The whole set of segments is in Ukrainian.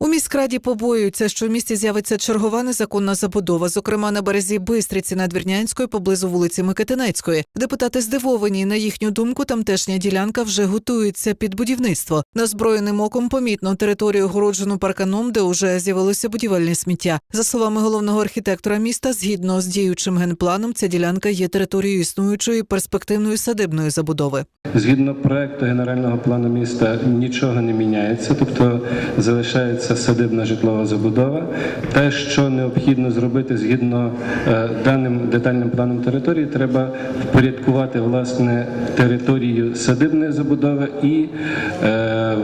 У міськраді побоюються, що в місті з'явиться чергова незаконна забудова, зокрема на березі Бистриці Надвірнянської поблизу вулиці Микитинецької. Депутати здивовані. На їхню думку, тамтешня ділянка вже готується під будівництво. Назброєним оком помітно територію огороджену парканом, де уже з'явилося будівельне сміття. За словами головного архітектора міста, згідно з діючим генпланом, ця ділянка є територією існуючої перспективної садибної забудови. Згідно проекту генерального плану міста нічого не міняється, тобто залишається садибна житлова забудова. Те, що необхідно зробити згідно е, даним детальним планом території, треба впорядкувати власне територію садибної забудови і е, е,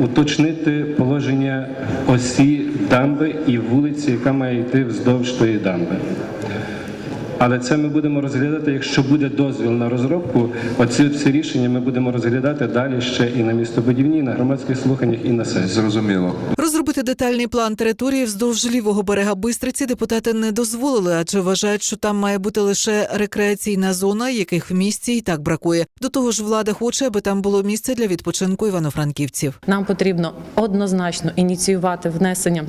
уточнити положення осі дамби і вулиці, яка має йти вздовж тої дамби. Але це ми будемо розглядати, якщо буде дозвіл на розробку. Оці всі рішення ми будемо розглядати далі ще і на містобудівній, і на громадських слуханнях, і на сесії. Зрозуміло. Розробити детальний план території вздовж лівого берега Бистриці депутати не дозволили, адже вважають, що там має бути лише рекреаційна зона, яких в місті і так бракує. До того ж, влада хоче, аби там було місце для відпочинку івано-франківців. Нам потрібно однозначно ініціювати внесення.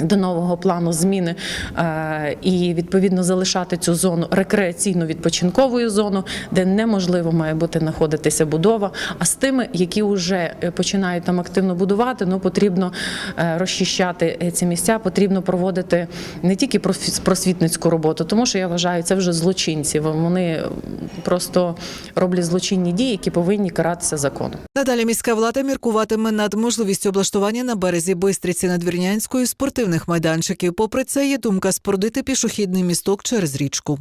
До нового плану зміни е, і відповідно залишати цю зону рекреаційно-відпочинковою зону, де неможливо має бути знаходитися будова. А з тими, які вже е, починають там активно будувати, ну потрібно е, розчищати ці місця, потрібно проводити не тільки просвітницьку роботу, тому що я вважаю, це вже злочинці. Вони просто роблять злочинні дії, які повинні каратися законом. Надалі міська влада міркуватиме над можливістю облаштування на березі Бистриці Надвірнянської спортивних майданчиків. Попри це, є думка спорудити пішохідний місток через річку.